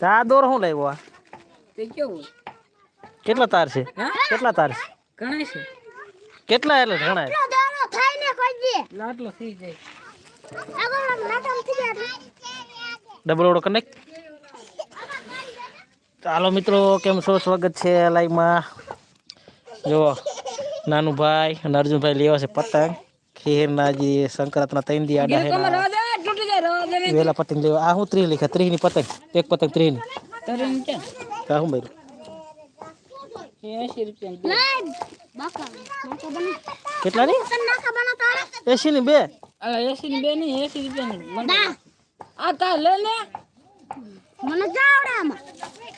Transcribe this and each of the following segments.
કા દોર હું લાવ્યો આ? તે કેવું? કેટલા તાર છે? કેટલા તાર છે? ઘણા છે. કેટલા એટલે ઘણા લાટલો થઈ જાય. ડબલ ઓડો કનેક્ટ ચાલો મિત્રો કેમ છો? સ્વાગત છે લાઈવમાં. જો નાનું ભાઈ અને અર્જુનભાઈ લેવા છે પતંગ. ખીરના જે સંક્રાંતના ત્રણ દી આડા હેના રવા દે તૂટી જાય રવા દે વેલા પતંગ લેવા. આ હું ત્રીસ લીખા. ત્રીસની પતંગ. એક પતંગ ત્રીસની તરે છે કા હું ભાઈ રૂપિયા કેટલાની? એસી ની બે. એસી ની બે નહીં એસી રૂપિયા ની આ તા લે. ને મને આમાં.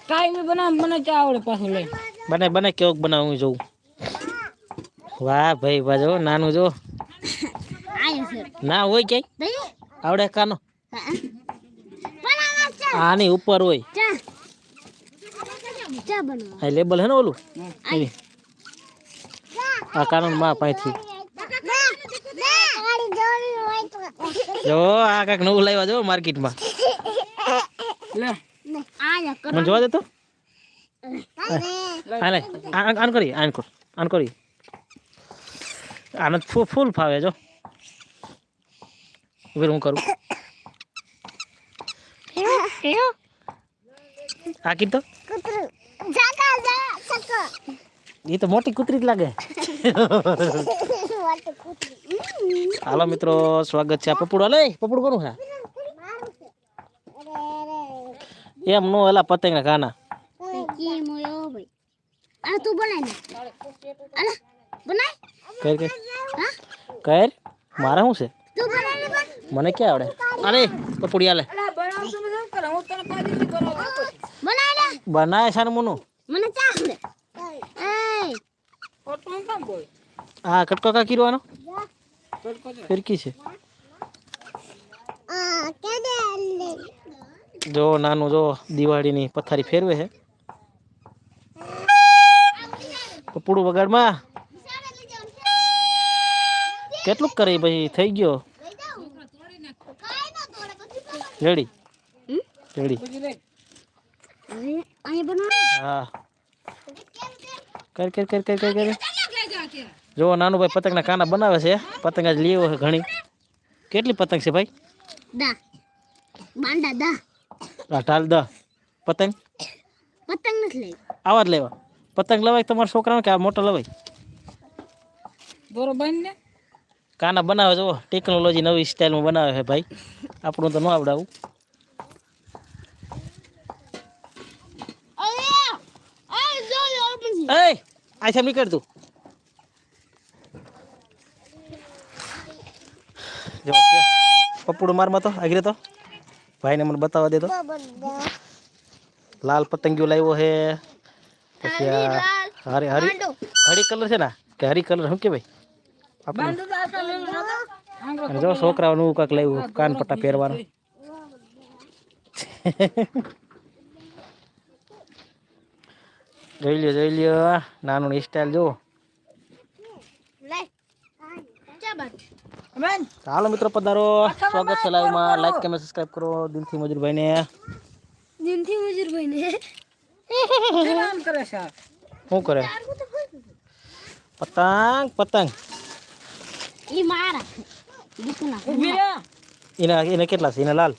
કાઈ બનાવ મને ચા આવડે પાછું લઈ? બને બને કેવોક બનાવું હું જોઉં. વાહ ભાઈ વાહ જો નાનું જો. ના હોય ક્યાંય? આવડે કાનો? આની ઉપર હોય. ચા ચા બનાવ આ લેબલ હે ને ઓલું? આ કાનૂનમાં પાછી જો આ કાંઈક નવું લાવ્યા જો માર્કેટમાં. લે આયા કર મને જોવા દે તો. આને કરી આન કર આન કરી. આને ફૂલ ફૂલ ફાવે જો. હું કરું. આ કીધું કૂતરું જાકા જા સકો એ તો મોટી કૂતરી જ લાગે વાટ કૂતરું હાલો મિત્રો સ્વાગત છે આ પપુડો લે પપુડું કોનું છે એમ નો એલા પતંગના કાના કી મોયો ભાઈ આ તું બનાય ને અલા બનાય કર કર હા કર મારે શું છે તું બનાય ને બન મને ક્યાં આવડે? અરે તો પુડિયા લે. બનાય છે મુનું? મને ચા આવડે. હું કટકો કા કીરવાનો? ફિરકી છે. આ કેડે લે જો નાનું જો દિવાળીની પથારી ફેરવે છે. પપુડું વગાડમાં. કેટલું કરી પછી? થઈ ગયો? રેડી. રેડી. હા. કર કર કર કર કર કર. જો નાનું ભાઈ પતંગના કાના બનાવે છે. પતંગ આજ લેવો છે ઘણી. કેટલી પતંગ છે ભાઈ? દા. બાંડા દા. પતંગ? પતંગ નથી આવા જ લેવા. પતંગ લવાય તમારા છોકરાને કે આ મોટો લવાય? બરોબર ને કાના બનાવે જો ટેકનોલોજી નવી સ્ટાઇલમાં બનાવે છે ભાઈ. આપણું તો ન આવડાવું. એ જો યો પછી એ આ સાહેબ નીકળ તું. જો પપ્પુડું મારમાં તો આગળ તો. ભાઈને મને બતાવવા દે તો. લાલ પતંગિયો લાવ્યો છે. પછી હરી હરી હરી કલર છે ને? કે હરી કલર શું કે ભાઈ? આપણે બાંધો તો આટલા લેવું નતો આંગળો અને જો છોકરાઓનું કાંક લાવ્યું કાન પટ્ટા પહેરવાનું જોઈ લ્યો જોઈ લ્યો નાનું સ્ટાઇલ જો લે ચા બાટ બેન ચાલો મિત્રો પધારો સ્વાગત છે લાઈવમાં લાઈક કમેન્ટ સબસ્ક્રાઇબ કરો દિલથી મજૂરભાઈને દિનથી મજૂર ભાઈ ને આમ કરે છે આ. શું કરે પતંગ પતંગ ઈ મારા. દીકુના. ઊભી રે એના એને કેટલા છે? એના લાલ?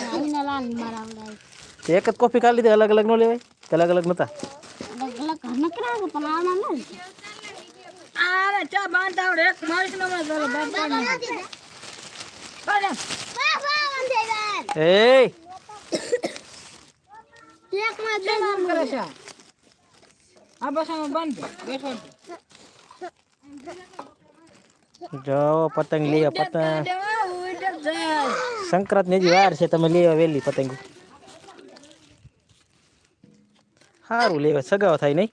આઈના લાલ મારા આવડાય એક. જ કોફી કાઢી લીધી અલગ અલગ નો લેવાય? કે અલગ અલગ નતા? અલગ અલગ ઘરના પણ આના ના આરે ચા બાંધ આવડે. એક ને ચાલો બાંધ પાડી નાખો. બાંધ એમ. બા બા વંદે બેન એ એક માં કેમ કરે છે. આ? આ બસ આમાં બાંધ દે. બેઠો. જો પતંગ લે પતંગ. સંક્રાંત ને વાર છે તમે લેવા વહેલી પતંગ. સારું લેવા સગાવા થાય નહીં.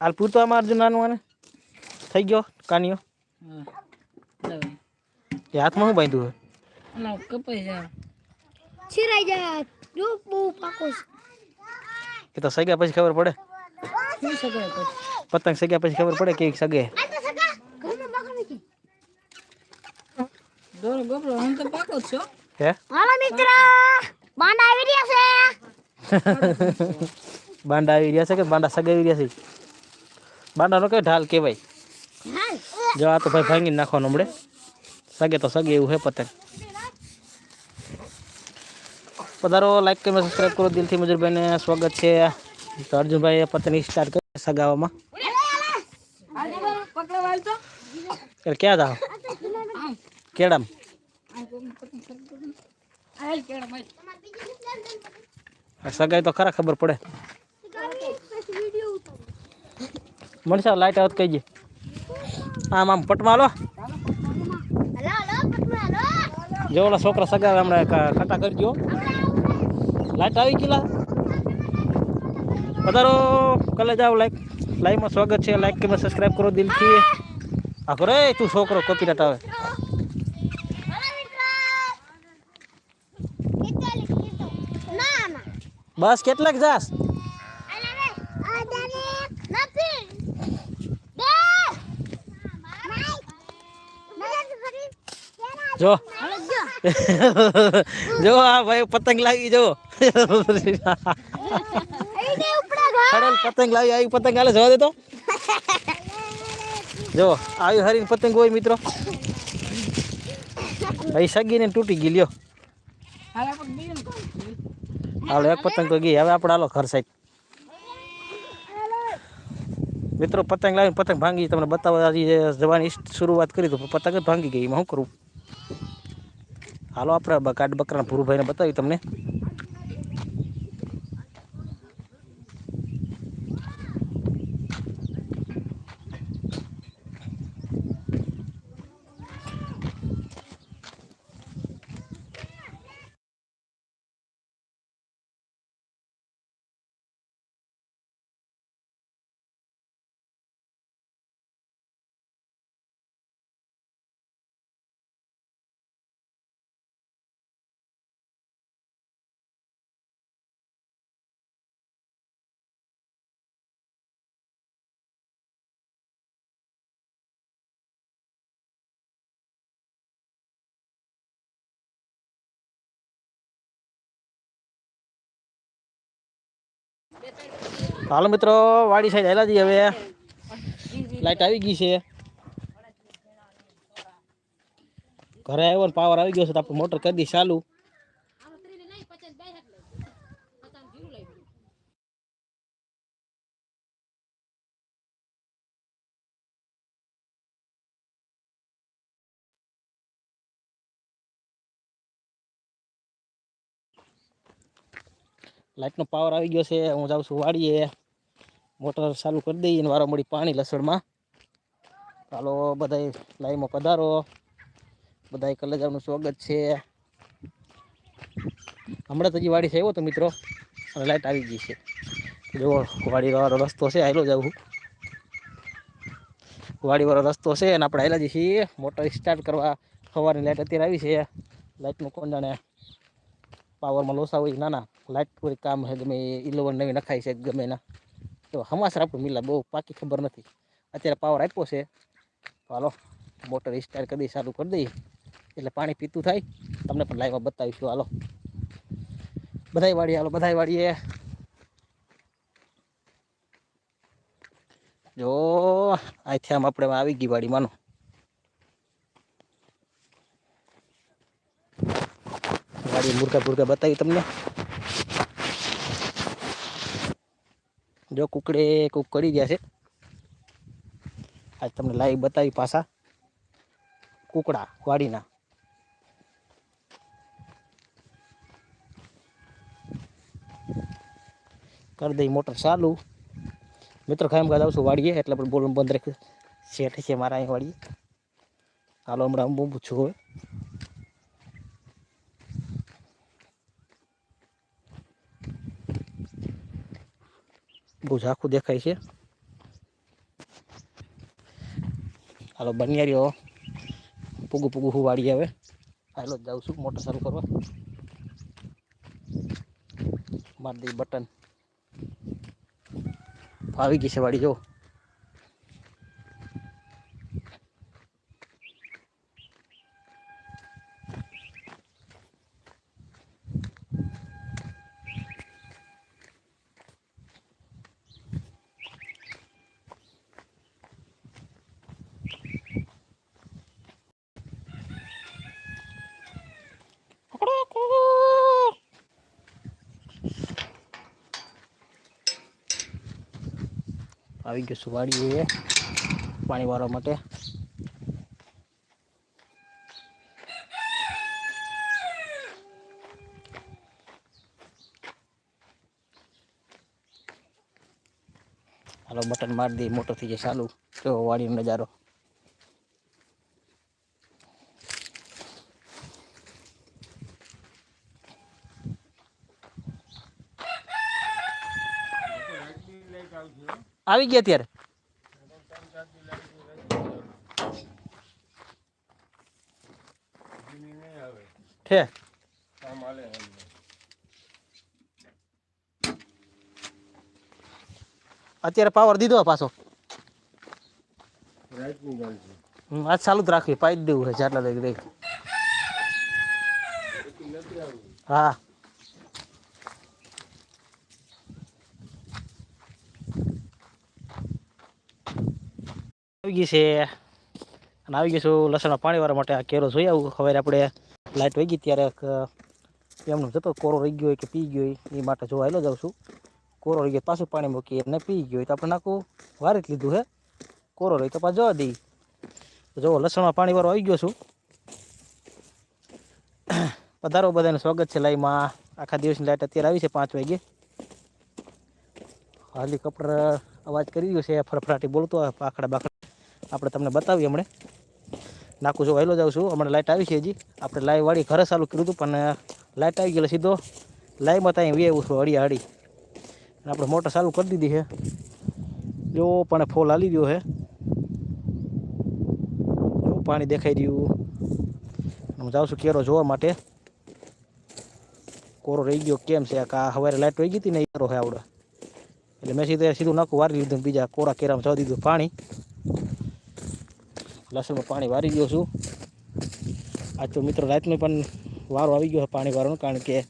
હાલ પૂરતો આમાં અર્જુન નાનું આને. થઈ ગયો કાનિયો. એ હાથમાં શું બાંધ્યું લાવ, કપાઈ જાય. છીરાઈ જાય એ તો સગ્યા પછી ખબર પડે? પતંગ સગ્યા પછી ખબર પડે કે સગે આ તો સગા ઘરમાં બગડ નથી દોરો ગોપરો હું તો પાકો જ છો હે હાલો મિત્ર બાંડા આવી રહ્યા છે બાંડા આવી રહ્યા છે કે બાંડા સગાવી રહ્યા છે બાંડાનો કયો ઢાલ કહેવાય હાલ જો આ તો ભાઈ ભાંગી નાખવાનો હમણે સગે તો સગે એવું હે પતંગ પધારો લાઈક કરીને સબસ્ક્રાઈબ કરો દિલથી મજૂરભાઈને સ્વાગત છે તો અર્જુનભાઈ પતની સ્ટાર્ટ કરી સગાવામાં. ક્યાં જાવ કેડામ સગાઈ તો ખરા ખબર પડે. મનસા લાઈટ આવત કહીજે આમ આમ, પટમાં લો જો છોકરા સગાવે, હમણાં ક- કટા કરી દો લાઈટ આવી ગયેલા. પધારો. કલે જાઓ લાઈક લાઈવમાં સ્વાગત છે. લાઈક કે સબસ્ક્રાઈબ કરો દિલથી. આખો રે તું છોકરો કોપી આવે. બસ કેટલાક જાસ? જો. જો, આ ભાઈ પતંગ લાગી જો. ઉપડા પતંગ લાવી, આવી પતંગ હાલે, જવા દે તો. જો, આવી હરીને પતંગ હોય મિત્રો. અહીં સગીને તૂટી ગઈ, લ્યો. આપણે એક પતંગ તો ગઈ. હવે આપણે હાલો ઘર સાઈડ. મિત્રો, પતંગ લાવીને પતંગ ભાંગી તમને બતાવવા જવાની શરૂઆત કરી તો પતંગ જ ભાંગી ગઈ. એમાં શું કરું? હાલો, આપણે કાટ બકરાના ભૂરુભાઈને બતાવી તમને. હાલો મિત્રો, વાડી સાઈડ હેલા જઈએ હવે. લાઈટ આવી ગઈ છે. ઘરે આવ્યો પાવર આવી ગયો છે તો આપણે મોટર કરી દઈએ ચાલુ. લાઇટનો પાવર આવી ગયો છે, હું જાઉં છું વાડીએ. મોટર ચાલુ કરી દઈએ ને વારો પાણી લસણમાં. ચાલો, બધાય લાઈમાં પધારો. બધાય કલેજાનું સ્વાગત છે. હમણાં તો હજી વાડી છે આવ્યો તો મિત્રો, અને લાઇટ આવી ગઈ છે. જો વાડીવાળો રસ્તો છે આવેલો જાઉં વાડીવાળો રસ્તો છે, અને આપણે આવેલા જઈએ મોટર સ્ટાર્ટ કરવા, સવારની લાઇટ અત્યારે આવી છે. લાઇટનું કોણ જાણે પાવરમાં લોસા હોય નાના ના લાઇટ કોઈ કામ છે ગમે ઇલેવન નવી નખાય છે ગમે એના. તો હમાસર આપણું મિલા બહુ પાકી ખબર નથી. અત્યારે પાવર આપ્યો છે. તો હાલો, મોટર સ્ટાર્ટ કરી દઈ ચાલુ કરી દઈએ. એટલે પાણી પીતું થાય. તમને પણ લાઈવમાં બતાવીશું. હાલો. બધાય વાડીએ, હાલો, બધાય વાડીએ. જો અહીંથી આમ આપણે આવી ગઈ વાડી માનો ગાડી મુરકા ભૂરકા બતાવી તમને. જો કુકડે કુક કરી ગયા છે. આજ તમને લાઈવ બતાવી પાછા કુકડા વાડીના. કરી દઈ મોટર ચાલુ. મિત્રો ખામ ખાધા આવશું વાડીએ, એટલે પણ બોલવાનું બંધ રાખ્યું શેઠ છે મારા અહીં વાડીએ. હાલો હમણાં હું પૂછું હવે. બહુ ઝાખું દેખાય છે. હાલો, બનિયારીઓ. પૂગું પૂગું હું વાળી આવે. હાલો, જાઉં છું મોટર ચાલુ કરવા. મારી દઈ બટન. આવી ગઈ છે વાડી, જો. આવી ગયો છું વાડીએ પાણી વાળવા માટે. હાલો, બટન મારી દઈએ મોટો થઈ જાય, ચાલુ. જો વાડીનો નજારો. આવી ગયા ત્યારે? અત્યારે પાવર દીધો પાછો. આજ ચાલુ જ રાખવી પાઈ દેવું છે જેટલા લઈ હા. આવી ગઈ છે. અને આવી ગયું છું લસણમાં પાણી વાળવા માટે આ કેરો જોઈ આવું. હવે આપણે લાઇટ વહી ગઈ ત્યારે એમનું જતો કોરો રહી ગયો હોય કે પી ગયો હોય, એ માટે જોવા આવેલો જાઉં છું. કોરો રહી ગયો પાછું પાણી મૂકીએ. અને પી ગયો હોય તો આપણે નાખું. વારી જ લીધું હે. કોરો રહી તો પાછું જવા દઈ તો જો લસણમાં પાણી વાળો આવી ગયો છું. પધારો બધાને સ્વાગત છે લાઈમાં આખા દિવસની લાઈટ અત્યારે આવી છે પાંચ વાગે. હેલિકોપ્ટર અવાજ કરી ગયો છે. ફરફરાટી બોલતો પાખડા બાખડા આપણે તમને બતાવીએ હમણે. નાખું છું, વહેલો જાઉં છું. હમણાં લાઇટ આવી છે હજી. આપણે લાઈવ વાળી ઘરે ચાલુ કર્યું હતું, પણ લાઇટ આવી ગયેલી સીધો. લાઈવમાં ત્યાં વે છું, હળી હળી. અને આપણે મોટર ચાલુ કરી દીધી છે. જો, પણ ફોલ હાલી ગયો છે. પાણી દેખાઈ રહ્યું. હું જાઉં છું કેરો જોવા માટે. કોરો રહી ગયો, કેમ છે? આ સવારે લાઇટ વહી ગઈ હતી ને કેરો છે આવડે. એટલે મેં સીધે, સીધું નાખું વારી લીધું બીજા કોરા કેરામાં જવા દીધું પાણી. લસણમાં પાણી વારી ગયો છું. આજ તો મિત્રો રાતનો પણ વારો આવી ગયો છે પાણી વારવાનો, કારણ કે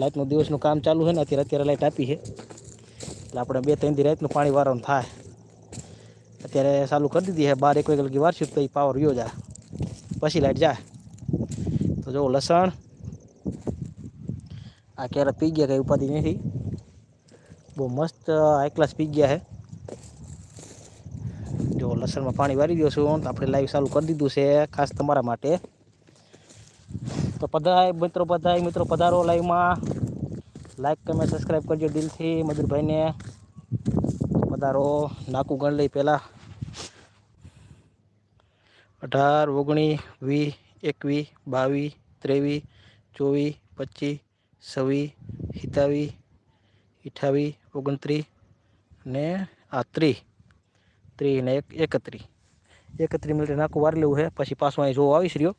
લાઇટનું દિવસનું કામ ચાલુ છે ને, અત્યારે અત્યારે લાઇટ આપી છે. એટલે આપણે બે ત્રણ દી રાતનું પાણી વારવાનું થાય. અત્યારે ચાલુ કરી દીધી છે, બાર એક વાગે લગી વારશું તો એ પાવર રહ્યો જાય. પછી લાઇટ જાય. તો જો લસણ, આ ક્યારેક પી ગયા કંઈ ઉપાધિ નથી. બહુ મસ્ત હાઈ ક્લાસ પી ગયા છે. જો લસણમાં પાણી વારી દઉં છું આપણે લાઈવ ચાલુ કરી દીધું છે, ખાસ તમારા માટે. તો પધાય મિત્રો પધાય મિત્રો પધારો લાઈવમાં લાઈક તમે સબસ્ક્રાઈબ કરજો દિલથી, મધુરભાઈને. પધારો, નાકું ગણ લઈ પહેલાં. અઢાર ઓગણીસ વીસ એકવીસ બાવીસ ત્રેવીસ ચોવીસ પચીસ છવ્વીસ સિત્તાવીસ અઠાવીસ ઓગણત્રીસ ને આ ત્રીસ ને એક એકત્રીસ એકત્રીસ મિનિટે નાખું, વારી લેવું છે પછી પાછું અહીં જોવા આવીશ રહ્યો.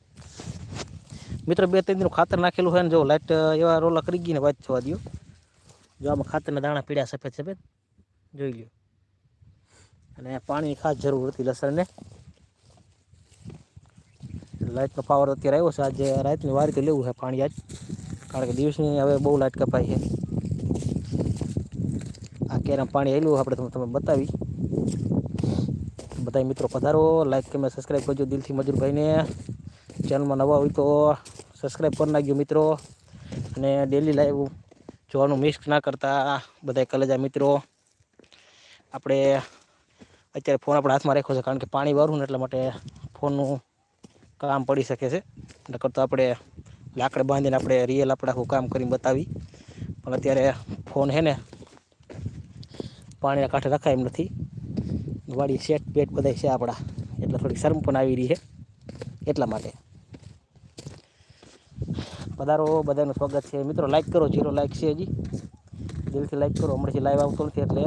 મિત્રો, બે ત્રણ દિનનું ખાતર નાખેલું છે ને જો લાઇટ એવા રોલા કરી ગઈ ને વાત જવા દો જો આમાં ખાતરના દાણા પીળા સફેદ સફેદ. જોઈ લ્યો. અને પાણીની ખાસ જરૂર હતી લસણને. લાઇટનો પાવર અત્યારે આવ્યો છે. આજે રાતની વારી તો લેવું છે પાણી આજ. કારણ કે દિવસની હવે બહુ લાઇટ કપાઈ છે. આ કેરમ પાણી આવેલું આપણે તમને તમે બતાવી બધા મિત્રો પધારો. લાઈક કમેન્ટ સબસ્ક્રાઈબ કરજો દિલથી મજૂરભાઈને ચેનલમાં નવા હોય તો સબસ્ક્રાઈબ કરી નાખજો મિત્રો. અને ડેલી લાઈવ જોવાનું મિસ ના કરતા બધા કલેજા મિત્રો. આપણે અત્યારે ફોન આપણા હાથમાં રાખ્યો છે કારણ કે પાણી વારું ને એટલા માટે ફોનનું કામ પડી શકે છે. નકર તો આપણે લાકડે બાંધીને આપણે રિયલ આપણે આખું કામ કરીને બતાવી. પણ અત્યારે ફોન છે ને પાણીના કાંઠે રખાય એમ નથી. વાડી શેટ પેટ બધા છે આપણા એટલે થોડીક શરમ પણ આવી રહી છે. એટલા માટે. પધારો, બધાનું સ્વાગત છે. મિત્રો લાઈક કરો જીરો લાઈક છે હજી. દિલથી લાઈક કરો. હમણાંથી લાઈવ આવતો નથી એટલે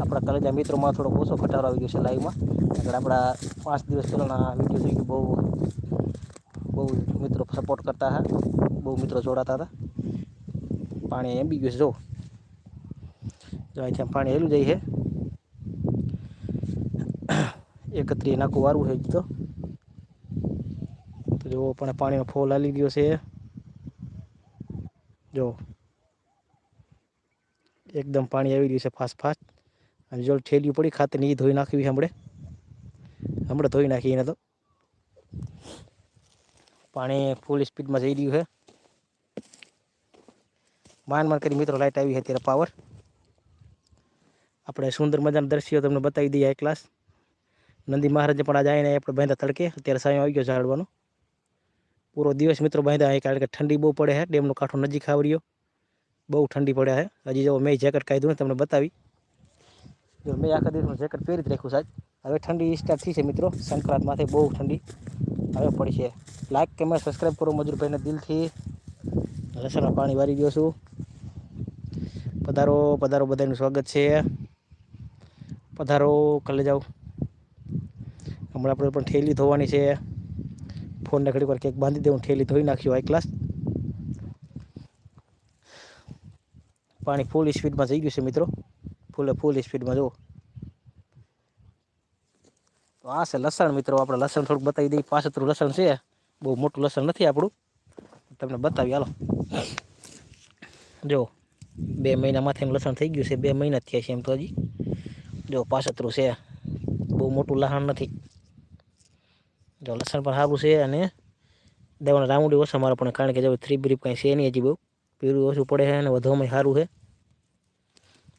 આપણા કલેજા મિત્રોમાં થોડો ઓછો ઘટાડો આવી ગયો છે લાઈવમાં આગળ આપણા પાંચ દિવસ પહેલાંના વીડિયો થઈ ગયો બહુ બહુ મિત્રો સપોર્ટ કરતા હતા. બહુ મિત્રો જોડાતા હતા. પાણી એમ બી ગયું છે, જો. પાણી હેલું જાય છે. એકત્રી નાખું વારવું છે હજી તો જુઓ, પણ પાણીનો ફોલ હાલી ગયો છે. જો એકદમ પાણી આવી ગયું છે ફાસ્ટ ફાસ્ટ. અને જો ઠેલિયું પડી, ખાતરની એ ધોઈ નાખવી હમણે. હમણાં ધોઈ નાખી એને તો. પાણી ફૂલ સ્પીડમાં જઈ રહ્યું છે. માન માન કરી મિત્રો લાઇટ આવી છે ત્યારે પાવર આપણે સુંદર મજાના દ્રશ્યો તમને બતાવી દઈએ ક્લાસ નંદી મહારાજને પણ આજે આવીને આપણે બાંધ્યા તડકે, અત્યારે સાયો આવી ગયો ઝાડવાનો. પૂરો દિવસ મિત્રો બાંધ્યા અહીં કારણ કે ઠંડી બહુ પડે છે, ડેમનો કાંઠો નજીક આવડ્યો બહુ ઠંડી પડે છે. હજી જો મેં જેકેટ કાઢ્યું ને તમને બતાવી. જો મેં આખા દિવસનું જેકેટ પહેરી જ રાખ્યું સાહેબ. હવે ઠંડી સ્ટાર્ટ થઈ છે મિત્રો. સંક્રાંત માથે બહુ ઠંડી. હવે પડી છે લાઈક કેમેરા સબસ્ક્રાઈબ કરો મજૂરભાઈને દિલથી. લસણમાં પાણી વારી ગયો છું. પધારો પધારો બધાનું સ્વાગત છે. પધારો, કલે જાઓ. હમણાં આપણે પણ ઠેલી ધોવાની છે. ફોનને ઘડી વાર કેક બાંધી દેવું ઠેલી ધોઈ નાખ્યું હાઈ ક્લાસ પાણી ફૂલ સ્પીડમાં જઈ ગયું છે મિત્રો. ફૂલે ફૂલ સ્પીડમાં જુઓ તો આ છે લસણ મિત્રો, આપણે લસણ થોડુંક બતાવી દઈએ. પાછતરું લસણ છે, બહુ મોટું લસણ નથી આપણું. તમને બતાવી, હાલો. જો, બે મહિના એમ લસણ થઈ ગયું છે, બે મહિના થયા છે એમ તો હજી. જો પાછતરું છે. બહુ મોટું લહાણ નથી. જો લસણ પણ સારું છે અને દવાના રાઉન્ડી ઓછા મારા પણ, કારણ કે જો થ્રી બ્રીપ કાંઈ છે નહીં હજી બહુ. પીરું ઓછું પડે છે અને વધવામાં સારું છે.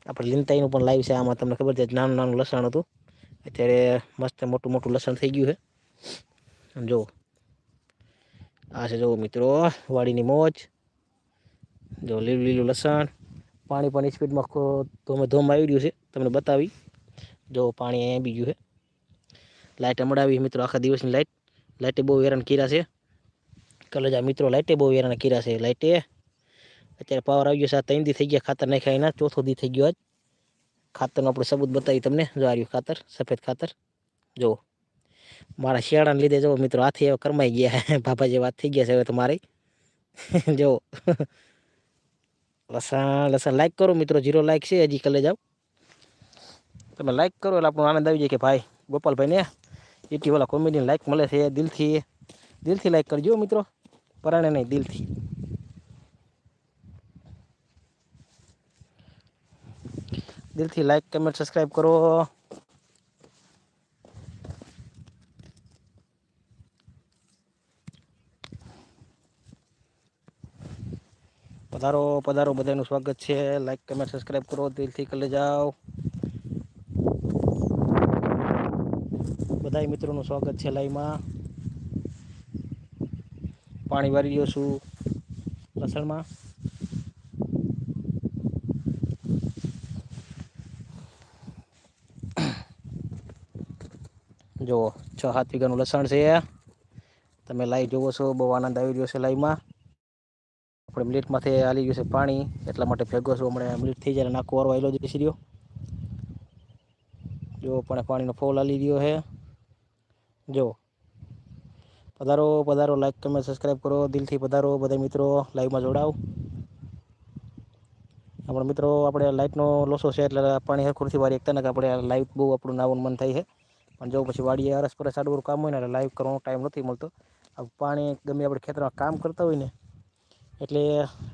આપણે લીંતાઈનું પણ લાવ્યું છે, આમાં તમને ખબર છે, નાનું નાનું લસણ હતું. અત્યારે મસ્ત મોટું મોટું લસણ થઈ ગયું છે. જો આ છે જો મિત્રો, વાડીની મોજ. જો લીલું લીલું લસણ. પાણી પણ સ્પીડમાં ધોમે ધોમ આવી રહ્યું છે, તમને બતાવી. જો પાણી અહીંયા બી ગયું છે. લાઇટ અમડાવી મિત્રો, આખા દિવસની લાઇટ લાઇટે બહુ હેરાન કર્યા છે. કલેજા મિત્રો લાઇટે બહુ હેરાન કર્યા છે લાઇટે અત્યારે પાવર આવી ગયો છે, આ ત્રણ દી થઈ ગયા ખાતર નાખ્યા એના, ચોથો દી થઈ ગયો આજ. ખાતરનો આપણે સબૂત બતાવી તમને, જો આ રહ્યું ખાતર, સફેદ ખાતર. જો, મારા શિયાળાને લીધે જો મિત્રો હાથી એવા કરમાઈ ગયા બાબા જે વાત થઈ ગયા છે હવે તો મારે. જો, લસણ લસણ લાઈક કરો મિત્રો જીરો લાઈક છે, હજી કલે જાઓ તમે લાઈક કરો એટલે આપણો આનંદ આવી જાય કે ભાઈ ગોપાલભાઈ ને એટી વાળા કોમેડીને લાઈક મળે છે, દિલથી. દિલથી લાઈક કરજો મિત્રો. પરાણે નહીં, દિલથી. દિલથી લાઈક કમેન્ટ સબસ્ક્રાઈબ કરો. પધારો પધારો, બધાનું સ્વાગત છે. લાઈક કમેન્ટ સબસ્ક્રાઈબ કરો. દિલથી કરી જાઓ. બધા મિત્રોનું સ્વાગત છે લાઈવમાં. પાણી વારી ગયો છું લસણમાં. જુઓ છ સાત વીઘાનું લસણ છે. તમે લાઈવ જોવો છો, બહુ આનંદ આવી રહ્યો છે લાઈવમાં. આપણે મિલિટમાંથી હાલી ગયું છે પાણી, એટલા માટે ભેગો છું. હમણાં મિલિટ થઈ જાય નાખો વારો આવેલો જઈશ રહ્યો. જો પણ પાણીનો ફોલ હાલી રહ્યો છે. જો. પધારો પધારો લાઈક કમેન્ટ સબસ્ક્રાઈબ કરો. દિલથી પધારો બધા મિત્રો. લાઈવમાં જોડાઓ. આપણે મિત્રો આપણે લાઇટનો લોસો છે એટલે પાણી હરખુરથી વાળી એકતા ને આપણે લાઈટ બહુ આપણું નાવું મન થાય છે. પણ જો પછી વાડીએ અરસ પર સારું કામ હોય ને એટલે લાઈવ કરવાનો ટાઈમ નથી મળતો. પાણી ગમે આપણે ખેતરમાં કામ કરતા હોય ને એટલે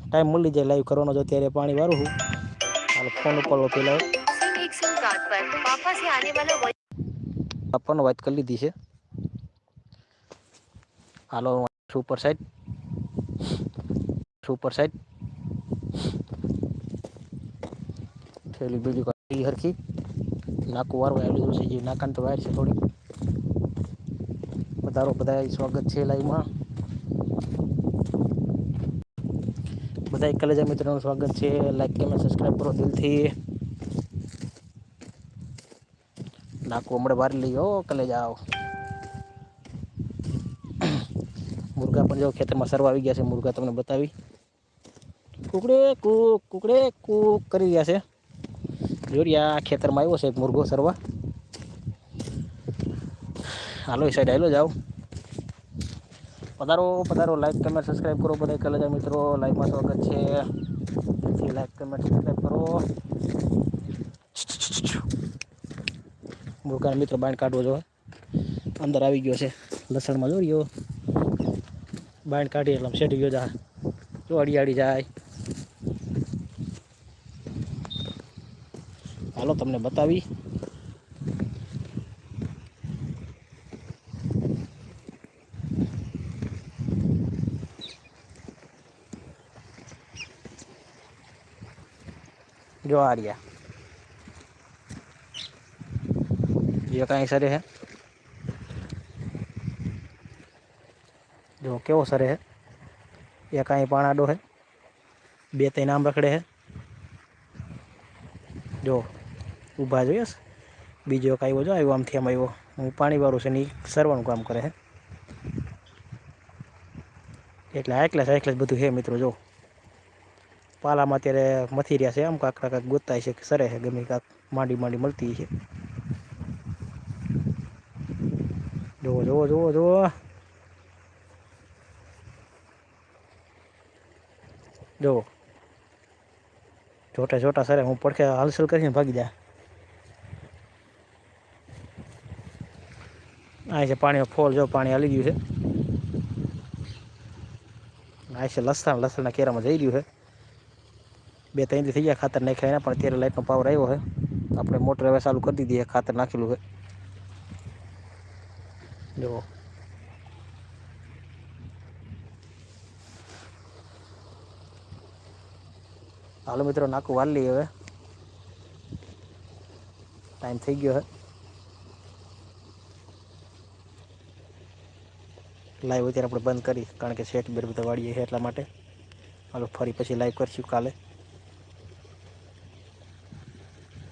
ટાઈમ મળી જાય લાઈવ કરવાનો. જો અત્યારે પાણી વારું હું ફોન ઉપાડો પેલા. પાપાને વાત કરી લીધી છે. હાલો સુપર સાઈડ સુપર સાઈડ થેલી બીજી કોઈ હરખી. નાકું વાર આવેલું છે, જે નાકાન તો વાયર છે થોડી વધારો બધા સ્વાગત છે લાઈવમાં બધા કલેજા મિત્રોનું સ્વાગત છે. લાઈક કમેન્ટ સબસ્ક્રાઈબ કરો દિલથી. નાકું હમણાં બહાર લઈ હો કલેજા આવો મુર્ગા પણ જો ખેતરમાં સરવા આવી ગયા છે, મુર્ગા તમને બતાવી. કુકડે કૂક કુકડે કૂક કરી રહ્યા છે. જોરિયા ખેતરમાં આવ્યો છે એક મુર્ગો સરવા. હાલો, એ સાઈડ હાલો જાઓ. પધારો પધારો લાઈક કમેન્ટ સબસ્ક્રાઈબ કરો બધા કલેજા મિત્રો. લાઈવમાં સ્વાગત છે. લાઈક કમેન્ટ સબસ્ક્રાઈબ કરો. મુર્ગાના મિત્રો બાણ કાઢવો જો. અંદર આવી ગયો છે. લસણમાં જો રહ્યો. બાણ કાઢી એટલે આમ શેઠી ગયો જા. જો અડી અડી જાય. હાલો, તમને બતાવી. જો આ રહ્યા જે કાંઈ સરે છે જો કેવો સરે હે? એક અહીં પાણાડો હે? બે ત્રણ આમ રખડે હે? જો, ઊભા જોઈએ બીજો એક આવ્યો જો આવ્યો આમથી આમ આવ્યો હું પાણી વાળું છે ને એ સરવાનું કામ કરે છે એટલે આટલા જ આટલા જ બધું છે મિત્રો, જો. પાલામાં અત્યારે મથી રહ્યા છે, આમ કાંક કાંક ગોતાય છે કે સરે છે ગમે કાંક માંડી માંડી મળતી છે જુઓ જુઓ જુઓ જુઓ જુઓ જોટા જોટા સરે, હું પડખે હાલસલ કરીને ભાગી જાય આ છે પાણીમાં ફોલ, જો પાણી હાલી ગયું છે. આ છે લસણ, લસણના કેરામાં જઈ રહ્યું છે. બે ત્રણ થઈ ગયા ખાતર નાખ્યા એના, પણ અત્યારે લાઇટનો પાવર આવ્યો છે. આપણે મોટર હવે ચાલુ કરી દીધી ખાતર નાખેલું છે. જુઓ હાલો મિત્રો, નાખું વાલી હવે. ટાઈમ થઈ ગયો હવે લાઈવ અત્યારે આપણે બંધ કરી, કારણ કે સેટ બેટ બધા વાળીએ એટલા માટે. હાલો, ફરી પછી લાઈવ કરશું કાલે.